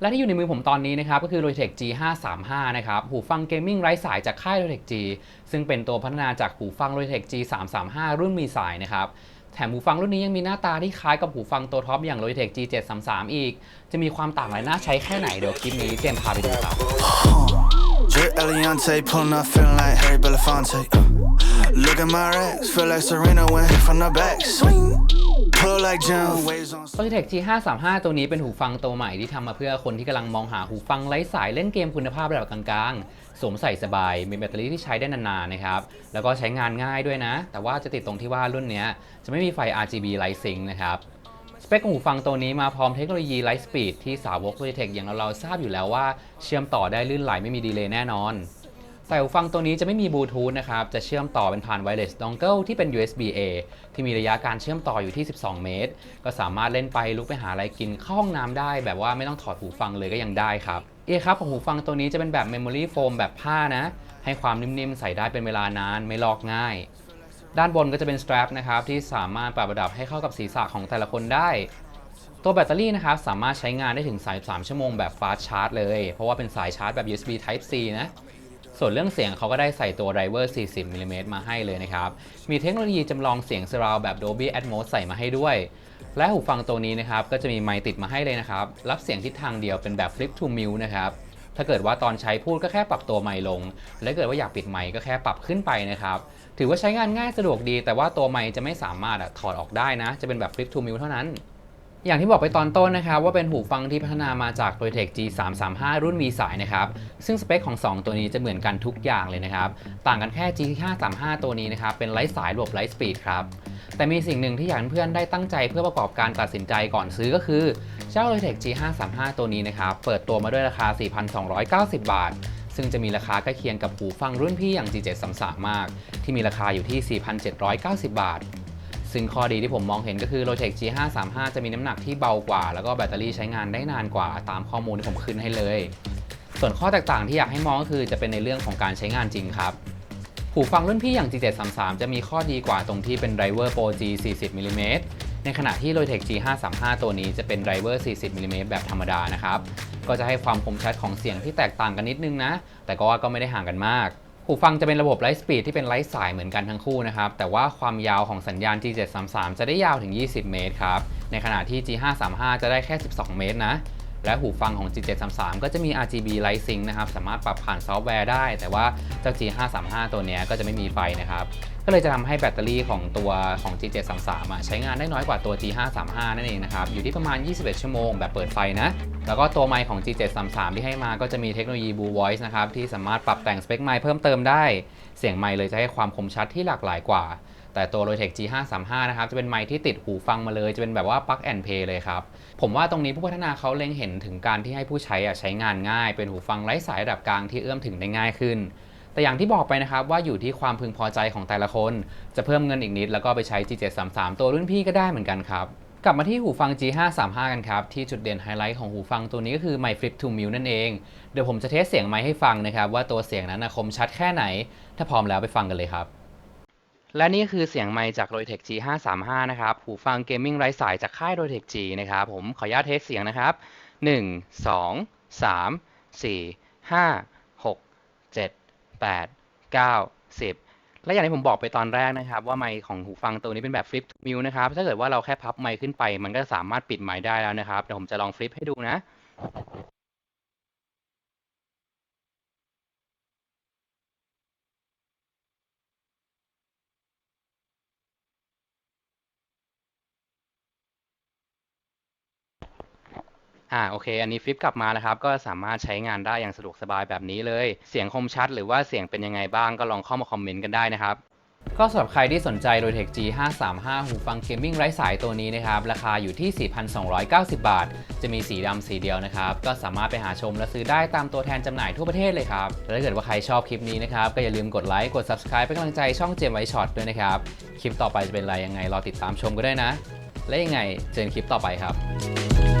และที่อยู่ในมือผมตอนนี้นะครับก็คือ Logitech G535 นะครับหูฟังเกมมิ่งไร้สายจากค่าย Logitech G ซึ่งเป็นตัวพัฒนาจากหูฟัง Logitech G335 รุ่นมีสายนะครับแถมหูฟังรุ่นนี้ยังมีหน้าตาที่คล้ายกับหูฟังตัวท็อปอย่าง Logitech G733 อีก จะมีความต่างและน่าใช้แค่ไหนเดี๋ยวคลิปนี้เจมพาไปดูครับ Drip Eliante, pulling up, feeling like Harry Belafonte. Uh, look at my racks, feel like Serena went from the back. Swing, Like Logitech G535 ตัวนี้เป็นหูฟังตัวใหม่ที่ทำมาเพื่อคนที่กำลังมองหาหูฟังไร้สายเล่นเกมคุณภาพระดับกลางๆ สวมใส่สบาย มีแบตเตอรี่ที่ใช้ได้นานๆนะครับ แล้วก็ใช้งานง่ายด้วยนะ แต่ว่าจะติดตรงที่ว่ารุ่นนี้จะไม่มีไฟ RGB Light Sync นะครับ สเปคของหูฟังตัวนี้มาพร้อมเทคโนโลยี Light Speed ที่สาวก Logitech อย่างเราๆทราบอยู่แล้วว่าเชื่อมต่อได้ลื่นไหลไม่มีดีเลย์แน่นอนใส่หูฟังตัวนี้จะไม่มีบลูทูธนะครับ จะเชื่อมต่อเป็นผ่าน wireless dongle ที่เป็น USB A ที่มีระยะการเชื่อมต่ออยู่ที่ 12 เมตร ก็สามารถเล่นไปลุกไปหาอะไรกินเข้าห้องน้ำได้ แบบว่าไม่ต้องถอดหูฟังเลยก็ยังได้ครับเอครับของหูฟังตัวนี้จะเป็นแบบ memory foam แบบผ้านะ ให้ความนิ่มๆใส่ได้เป็นเวลานานไม่ลอกง่าย ด้านบนก็จะเป็น strap นะครับที่สามารถปรับระดับให้เข้ากับศีรษะของแต่ละคนได้ ตัวแบตเตอรี่นะครับสามารถใช้งานได้ถึง 33 ชั่วโมงแบบ fast charge เลย เพราะว่าเป็นสายชาร์จแบบ USB Type C นะส่วนเรื่องเสียงเขาก็ได้ใส่ตัว driver 40 มิลลิเมตรมาให้เลยนะครับ มีเทคโนโลยีจำลองเสียง surround แบบ Dolby Atmos ใส่มาให้ด้วย และหูฟังตัวนี้นะครับ ก็จะมีไมค์ติดมาให้เลยนะครับ รับเสียงทิศทางเดียวเป็นแบบ flip to mute นะครับ ถ้าเกิดว่าตอนใช้พูดก็แค่ปรับตัวไมค์ลง และเกิดว่าอยากปิดไมค์ก็แค่ปรับขึ้นไปนะครับ ถือว่าใช้งานง่ายสะดวกดี แต่ว่าตัวไมค์จะไม่สามารถถอดออกได้นะ จะเป็นแบบ flip to mute เท่านั้น อย่างที่บอกไปตอนต้นนะครับ ว่าเป็นหูฟังที่พัฒนามาจาก Logitech G335 รุ่นมีสายนะครับ ซึ่งสเปคของ 2 ตัวนี้จะเหมือนกันทุกอย่างเลยนะครับ ต่างกันแค่ G535 ตัวนี้นะครับ เป็นไร้สายระบบไร้สปีดครับแต่มีสิ่งหนึ่งที่อยากเพื่อนได้ตั้งใจเพื่อประกอบการตัดสินใจก่อนซื้อก็คือ เจ้า Logitech G535 ตัวนี้นะครับ เปิดตัวมาด้วยราคา 4,290 บาท ซึ่งจะมีราคาใกล้เคียงกับหูฟังรุ่นพี่อย่าง G733 มาก ที่มีราคาอยู่ที่ 4,790 บาท ซึ่งข้อดีที่ผมมองเห็นก็คือ Logitech G535 จะมีน้ำหนักที่เบากว่า แล้วก็แบตเตอรี่ใช้งานได้นานกว่าตามข้อมูลที่ผมขึ้นให้เลย ส่วนข้อแตกต่างที่อยากให้มองก็คือจะเป็นในเรื่องของการใช้งานจริงครับหูฟังรุ่นพี่อย่าง G733 จะมีข้อดีกว่าตรงที่เป็น driver Pro G 40มิลลิเมตร ในขณะที่ Logitech G535 ตัวนี้จะเป็นไรเวอร์ 40 มิลลิเมตรแบบธรรมดานะครับ ก็จะให้ความคมชัดของเสียงที่แตกต่างกันนิดนึงนะ แต่ก็ว่าก็ไม่ได้ห่างกันมาก หูฟังจะเป็นระบบไลท์สปีดที่เป็นไลท์สายเหมือนกันทั้งคู่นะครับ แต่ว่าความยาวของสัญญาณ G733 จะได้ยาวถึง 20 เมตรครับ ในขณะที่ G535 จะได้แค่ 12 เมตรนะ และหูฟังของ G733 ก็จะมี RGB Light Sync นะครับสามารถปรับผ่านซอฟต์แวร์ได้ แต่ว่าเจ้า G535 ตัวนี้ก็จะไม่มีไฟนะครับก็เลยจะทำให้แบตเตอรี่ของตัวของ G733 อะใช้งานได้น้อยกว่าตัว G535 นั่นเองนะครับอยู่ที่ประมาณ 21 ชั่วโมงแบบเปิดไฟนะแล้วก็ตัวไมค์ของ G733 ที่ให้มาก็จะมีเทคโนโลยี Blue Voice นะครับที่สามารถปรับแต่งสเปคไมค์เพิ่มเติมได้ เสียงไมค์เลยจะให้ความคมชัดที่หลากหลายกว่า แต่ตัว Logitech G535 นะครับจะเป็นไมค์ที่ติดหูฟังมาเลย จะเป็นแบบว่า plug and play เลยครับ ผมว่าตรงนี้ผู้พัฒนาเขาเล็งเห็นถึงการที่ให้ผู้ใช้อะใช้งานง่าย เป็นหูฟังไร้สายระดับกลางที่เอื้อมถึงได้ง่ายขึ้น แต่อย่างที่บอกไปนะครับว่าอยู่ที่ความพึงพอใจของแต่ละคน จะเพิ่มเงินอีกนิด แล้วก็ไปใช้ G733 ตัวรุ่นพี่ก็ได้เหมือนกันครับกลับมาที่หูฟัง G535 กันครับ ที่จุดเด่นไฮไลท์ของหูฟังตัวนี้ก็คือไมค์ Flip to Mute นั่นเอง เดี๋ยวผมจะเทสเสียงไมค์ให้ฟังนะครับ ว่าตัวเสียงนั้นคมชัดแค่ไหน ถ้าพร้อมแล้วไปฟังกันเลยครับ และนี่คือเสียงไมค์จาก Logitech G535 นะครับ หูฟังเกมมิ่งไร้สายจากค่าย Logitech G นะครับ ผมขออนุญาตเทสเสียงนะครับ 1 2 3 4 5 6 7 8 9 10 และอย่างที่ผมบอกไปตอนแรกนะครับ ว่าไมค์ของหูฟังตัวนี้เป็นแบบ Flip to Mute นะครับ ถ้าเกิดว่าเราแค่พับไมค์ขึ้นไป มันก็สามารถปิดไมค์ได้แล้วนะครับ เดี๋ยวผมจะลองฟลิปให้ดูนะ อ่าโอเค อันนี้ฟลิปกลับมานะครับ ก็สามารถใช้งานได้อย่างสะดวกสบายแบบนี้เลย เสียงคมชัดหรือว่าเสียงเป็นยังไงบ้างก็ลองเข้ามาคอมเมนต์กันได้นะครับ ก็สำหรับใครที่สนใจ Logitech G535 หูฟังเกมมิ่งไร้สายตัวนี้นะครับ ราคาอยู่ที่ 4,290 บาท จะมีสีดำสีเดียวนะครับ ก็สามารถไปหาชมและซื้อได้ตามตัวแทนจำหน่ายทั่วประเทศเลยครับและถ้าเกิดว่าใครชอบคลิปนี้นะครับ ก็อย่าลืมกดไลค์กด Subscribe เป็นกำลังใจช่องเจมไวช็อตด้วยนะครับคลิปต่อไปจะเป็นอะไรยังไงรอติดตามชมก็ได้นะ และยังไงเจอกันคลิปต่อไปครับ